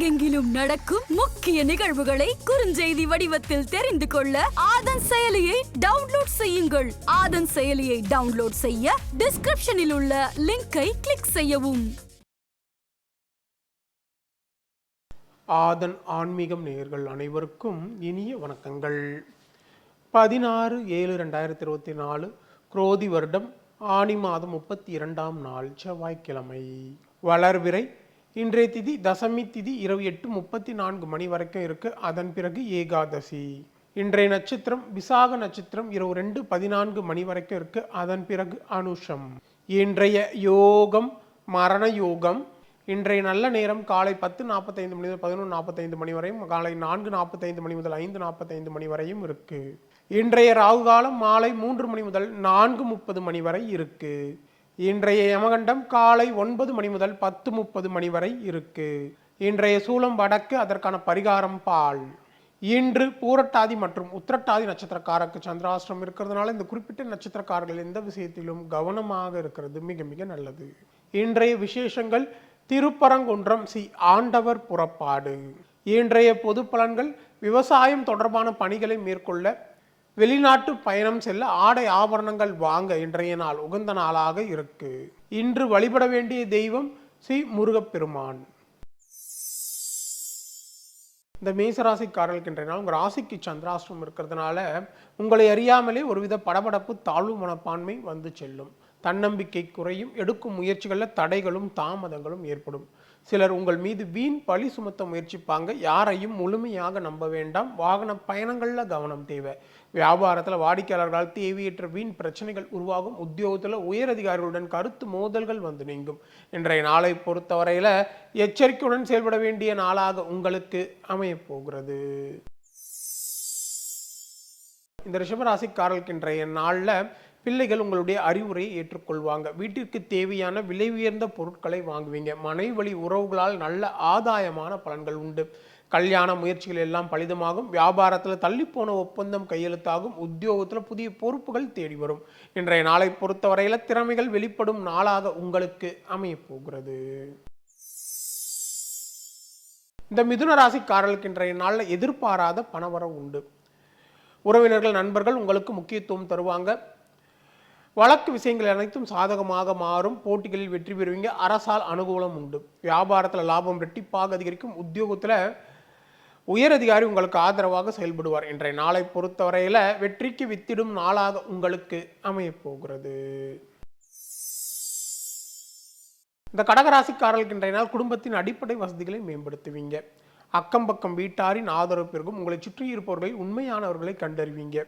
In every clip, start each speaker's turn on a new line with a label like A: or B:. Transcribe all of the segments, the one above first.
A: உலகெங்கிலும் நடக்கும் முக்கிய நிகழ்வுகளை குறுஞ்செய்தி வடிவத்தில் தெரிந்து கொள்ள ஆதன் செயலியை டவுன்லோட் செய்யுங்கள். ஆதன் செயலியை டவுன்லோட் செய்ய டிஸ்கிரிப்ஷனில் உள்ள லிங்கை கிளிக் செய்யவும்.
B: ஆதன் ஆன்மீகம் நேயர்கள் அனைவருக்கும் இனிய வணக்கங்கள். பதினாறு ஏழு ரெண்டாயிரத்தி இருபத்தி நாலு குரோதி வருடம் ஆனி மாதம் முப்பத்தி இரண்டாம் நாள் செவ்வாய்க்கிழமை. வளர்விரை இன்றைய திதி தசமி திதி இரவு எட்டு முப்பத்தி நான்கு மணி வரைக்கும் இருக்கு. அதன் பிறகு ஏகாதசி. இன்றைய நட்சத்திரம் விசாக நட்சத்திரம் இரவு ரெண்டு பதினான்கு மணி வரைக்கும் இருக்கு. அதன் பிறகு அனுஷம். இன்றைய யோகம் மரண யோகம். இன்றைய நல்ல நேரம் காலை பத்து நாற்பத்தைந்து மணி முதல் பதினொன்று நாற்பத்தைந்து மணி வரையும் காலை நான்கு நாற்பத்தைந்து மணி முதல் ஐந்து நாற்பத்தைந்து மணி வரையும் இருக்கு. இன்றைய ராகு காலம் மாலை மூன்று மணி முதல் நான்கு முப்பது மணி வரை இருக்குது இன்றைய யமகண்டம் காலை ஒன்பது மணி முதல் பத்து முப்பது மணி வரை இருக்கு. இன்றைய சூலம் வடக்கு அதற்கான பரிகாரம் பால். இன்று பூரட்டாதி மற்றும் உத்திரட்டாதி நட்சத்திரக்காரருக்கு சந்திராஷ்டிரம் இருக்கிறதுனால இந்த குறிப்பிட்ட நட்சத்திரக்காரர்கள் எந்த விஷயத்திலும் கவனமாக இருக்கிறது மிக மிக நல்லது. இன்றைய விசேஷங்கள் திருப்பரங்குன்றம் சி ஆண்டவர் புறப்பாடு. இன்றைய பொது பலன்கள் விவசாயம் தொடர்பான பணிகளை மேற்கொள்ள வெளிநாட்டு பயணம் செல்ல ஆடை ஆபரணங்கள் வாங்க இன்றைய நாள் உகந்த நாளாக இருக்கு. இன்று வழிபட வேண்டிய தெய்வம் ஸ்ரீ முருகப்பெருமான். இந்த மேசராசிக்காரர்களுக்கு இன்றைய நாள் உங்கள் ராசிக்கு சந்திராஷ்டிரம் இருக்கிறதுனால உங்களை அறியாமலே ஒருவித படபடப்பு தாழ்வு மனப்பான்மை வந்து செல்லும். தன்னம்பிக்கை குறையும் எடுக்கும் முயற்சிகளில் தடைகளும் தாமதங்களும் ஏற்படும். சிலர் உங்கள் மீது வீண் பழி சுமத்த முயற்சிப்பாங்க. யாரையும் முழுமையாக நம்ப வேண்டாம். வாகன பயணங்களில் கவனம் தேவை. வியாபாரத்தில் வாடிக்கையாளர்களால் தேவையற்ற வீண் பிரச்சனைகள் உருவாகும். உத்தியோகத்தில் உயரதிகாரிகளுடன் கருத்து மோதல்கள் வந்து நீங்கும். இன்றைய நாளை பொறுத்தவரையில் எச்சரிக்கையுடன் செயல்பட வேண்டிய நாளாக உங்களுக்கு அமையப்போகிறது இந்த ரிஷபராசிக்காரர்களுக்கு இன்றைய நாளில் பிள்ளைகள் உங்களுடைய அறிவுரையை ஏற்றுக்கொள்வாங்க. வீட்டிற்கு தேவையான விலை உயர்ந்த பொருட்களை வாங்குவீங்க. மனைவி வழி உறவுகளால் நல்ல ஆதாயமான பலன்கள் உண்டு. கல்யாண முயற்சிகள் எல்லாம் பலிதமாகும். வியாபாரத்தில் தள்ளிப்போன ஒப்பந்தம் கையெழுத்தாகும். உத்தியோகத்தில் புதிய பொறுப்புகள் தேடி வரும். இன்றைய நாளை பொறுத்தவரையில் திறமைகள் வெளிப்படும் நாளாக உங்களுக்கு அமையப்போகிறது இந்த மிதுன ராசிக்காரர்களுக்கு இன்றைய நாளில் எதிர்பாராத பணவரம் உண்டு. உறவினர்கள் நண்பர்கள் உங்களுக்கு முக்கியத்துவம் தருவாங்க. வழக்கு விஷயங்கள் அனைத்தும் சாதகமாக மாறும். போட்டிகளில் வெற்றி பெறுவீங்க. அரசால் அனுகூலம் உண்டு. வியாபாரத்தில் லாபம் ரெட்டிப்பாக அதிகரிக்கும். உத்தியோகத்தில் உயரதிகாரி உங்களுக்கு ஆதரவாக செயல்படுவார் இன்றைய நாளை பொறுத்தவரையில் வெற்றிக்கு வித்திடும் நாளாக உங்களுக்கு அமையப்போகிறது. இந்த கடகராசிக்காரர்களுக்கு இன்றைய நாள் குடும்பத்தின் அடிப்படை வசதிகளை மேம்படுத்துவீங்க. அக்கம் பக்கம் வீட்டாரின் ஆதரவு பெருகும். உங்களை சுற்றி இருப்பவர்களை உண்மையானவர்களை கண்டறிவீங்க.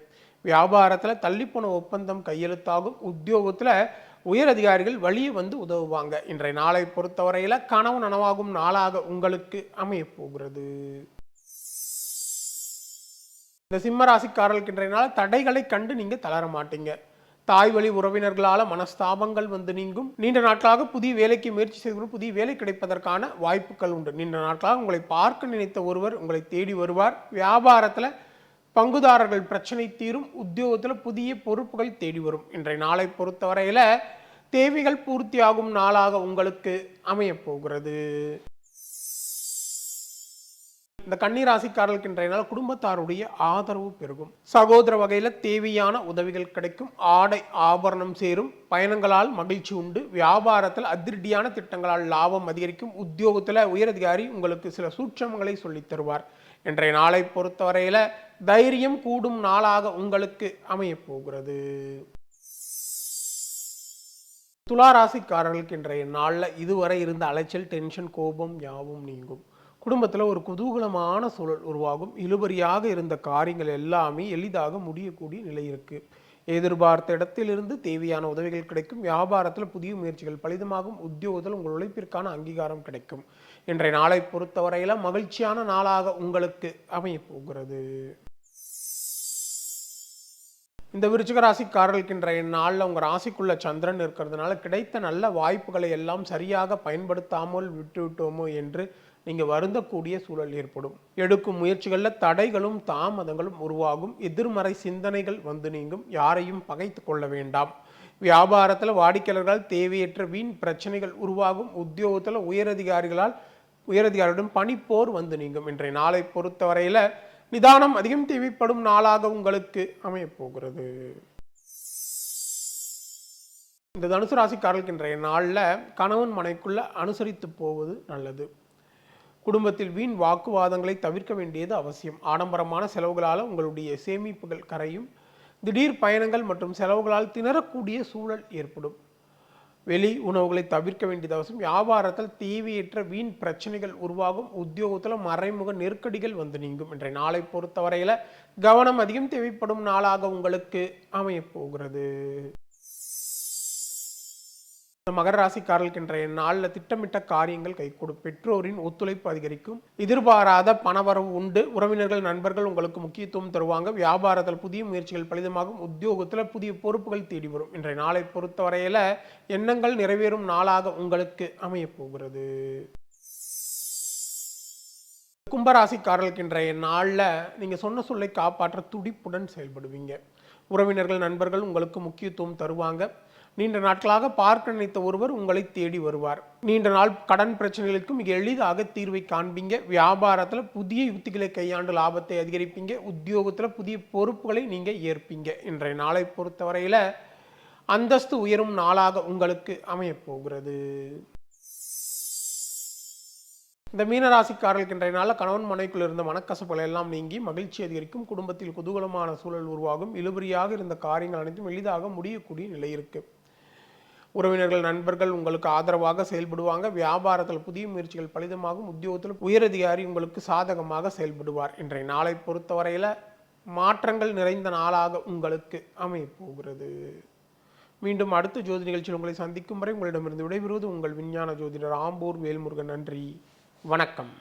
B: வியாபாரத்தில் தள்ளிப்போன ஒப்பந்தம் கையெழுத்தாகும். உத்தியோகத்தில் உயர் அதிகாரிகள் வழியே வந்து உதவுவாங்க. இன்றைய நாளை பொறுத்தவரையில் கனவு நனவாகும் நாளாக உங்களுக்கு அமையப்போகிறது. இந்த சிம்மராசிக்காரர்களுக்கு இன்றைய நாள் தடைகளை கண்டு நீங்கள் தளர மாட்டீங்க. தாய் வழி உறவினர்களால் மனஸ்தாபங்கள் வந்து நீங்கும். நீண்ட நாட்களாக புதிய வேலைக்கு முயற்சி செய்து புதிய வேலை கிடைப்பதற்கான வாய்ப்புகள் உண்டு. நீண்ட நாட்களாக உங்களை பார்க்க நினைத்த ஒருவர் உங்களை தேடி வருவார். வியாபாரத்தில் பங்குதாரர்கள் பிரச்சனை தீரும். உத்தியோகத்தில் புதிய பொறுப்புகள் தேடி வரும். இன்றைய நாளை பொறுத்தவரையில் தேவைகள் பூர்த்தியாகும் நாளாக உங்களுக்கு அமையப் போகிறது. இந்த கன்னிராசிக்காரர்களுக்கு இன்றைய நாள் குடும்பத்தாருடைய ஆதரவு பெருகும். சகோதர வகையில் தேவையான உதவிகள் கிடைக்கும். ஆடை ஆபரணம் சேரும். பயணங்களால் மகிழ்ச்சி உண்டு. வியாபாரத்தில் அதிரடியான திட்டங்களால் லாபம் அதிகரிக்கும். உத்தியோகத்தில் உயரதிகாரி உங்களுக்கு சில சூட்சமங்களை சொல்லித் தருவார். இன்றைய நாளை பொறுத்தவரையில் தைரியம் கூடும் நாளாக உங்களுக்கு அமையப்போகிறது போகிறது. ராசிக்காரர்களுக்கு இன்றைய நாளில் இதுவரை இருந்த அலைச்சல் டென்ஷன் கோபம் யாவும் நீங்கும். குடும்பத்தில் ஒரு குதூகலமான சூழல் உருவாகும். இழுபறியாக இருந்த காரியங்கள் எல்லாமே எளிதாக முடியக்கூடிய நிலை இருக்கு. எதிர்பார்த்த இடத்திலிருந்து தேவையான உதவிகள் கிடைக்கும். வியாபாரத்தில் புதிய முயற்சிகள் பலிதமாகும். உத்தியோகத்தில் உங்கள் உழைப்பிற்கான அங்கீகாரம் கிடைக்கும். இன்றைய நாளை பொறுத்தவரையில் மகிழ்ச்சியான நாளாக உங்களுக்கு அமையப்போகிறது இந்த விருச்சிக ராசிக்காரர்களுக்கு இன்றைய நாளில் உங்கள் ராசிக்குள்ள சந்திரன் இருக்கிறதுனால கிடைத்த நல்ல வாய்ப்புகளை எல்லாம் சரியாக பயன்படுத்தாமல் விட்டுவிட்டோமோ என்று நீங்கள் வருந்தக்கூடிய சூழல் ஏற்படும். எடுக்கும் முயற்சிகளில் தடைகளும் தாமதங்களும் உருவாகும். எதிர்மறை சிந்தனைகள் வந்து நீங்கும். யாரையும் பகைத்து கொள்ள வேண்டாம். வியாபாரத்தில் வாடிக்கையாளர்களால் தேவையற்ற வீண் பிரச்சனைகள் உருவாகும். உத்தியோகத்தில் உயரதிகாரிகளால் உயரதிகாரியுடன் பனிப்போர் வந்து நீங்கும். இன்றைய நாளை பொறுத்தவரையில் நிதானம் அதிகம் தேவைப்படும் நாளாக உங்களுக்கு அமையப்போகிறது. இந்த தனுசு ராசிக்காரர்களுக்கு இன்றைய நாளில் கணவன் மனைக்குள்ள அனுசரித்து போவது நல்லது. குடும்பத்தில் வீண் வாக்குவாதங்களை தவிர்க்க வேண்டியது அவசியம். ஆடம்பரமான செலவுகளால் உங்களுடைய சேமிப்புகள் கரையும். திடீர் பயணங்கள் மற்றும் செலவுகளால் திணறக்கூடிய சூழல் ஏற்படும். வெளி உணவுகளை தவிர்க்க வேண்டியது அவசியம். வியாபாரத்தில் தேவையற்ற வீண் பிரச்சனைகள் உருவாகும். உத்தியோகத்தில் மறைமுக நெருக்கடிகள் வந்து நீங்கும். இன்றைய நாளை பொறுத்தவரையில் கவனம் அதிகம் தேவைப்படும் நாளாக உங்களுக்கு அமையப்போகிறது மகர ராசிக்காரர்களுக்கு இன்றைய நாளில் திட்டமிட்ட காரியங்கள் கைகூடும் பெற்றோரின் ஒத்துழைப்பு அதிகரிக்கும். எதிர்பாராத பணவரவு உண்டு. உறவினர்கள் நண்பர்கள் உங்களுக்கு முக்கியத்துவம் தருவாங்க. வியாபாரத்தில் புதிய முயற்சிகள் பலிதமாகும். உத்தியோகத்தில் புதிய பொறுப்புகள் தேடி வரும். இன்றைய நாளை பொறுத்தவரையில் எண்ணங்கள் நிறைவேறும் நாளாக உங்களுக்கு அமையப்போகிறது கும்பராசிக்காரர்களுக்கு இன்றைய நாளில் நீங்கள் சொன்ன சொல்லை காப்பாற்ற துடிப்புடன் செயல்படுவீங்க. உறவினர்கள் நண்பர்கள் உங்களுக்கு முக்கியத்துவம் தருவாங்க. நீண்ட நாட்களாக பார்க்க நினைத்த ஒருவர் உங்களை தேடி வருவார். நீண்ட நாள் கடன் பிரச்சனைகளுக்கு மிக எளிதாக தீர்வை காண்பீங்க. வியாபாரத்தில் புதிய யுக்திகளை கையாண்டு லாபத்தை அதிகரிப்பீங்க. உத்தியோகத்தில் புதிய பொறுப்புகளை நீங்கள் ஏற்பீங்க. இன்றைய நாளை பொறுத்தவரையில் அந்தஸ்து உயரும் நாளாக உங்களுக்கு அமையப்போகிறது இந்த மீனராசிக்காரர்களுக்கு இன்றைய நாளில் கணவன் மனைக்குள் இருந்த மனக்கசப்புகள் எல்லாம் நீங்கி மகிழ்ச்சி அதிகரிக்கும். குடும்பத்தில் குதூகலமான சூழல் உருவாகும். இழுபறியாக இருந்த காரியங்கள் அனைத்தும் எளிதாக முடியக்கூடிய நிலை இருக்குது உறவினர்கள் நண்பர்கள் உங்களுக்கு ஆதரவாக செயல்படுவாங்க. வியாபாரத்தில் புதிய முயற்சிகள் பலிதமாகும். உத்தியோகத்தில் உயரதிகாரி உங்களுக்கு சாதகமாக செயல்படுவார். இன்றைய நாளை பொறுத்தவரையில் மாற்றங்கள் நிறைந்த நாளாக உங்களுக்கு அமையப்போகிறது. மீண்டும் அடுத்த ஜோதி நிகழ்ச்சியில் உங்களை சந்திக்கும் வரை உங்களிடமிருந்து விடைபெறுவது உங்கள் விஞ்ஞான ஜோதிடர் ஆம்பூர் வேல்முருகன். நன்றி. வணக்கம்.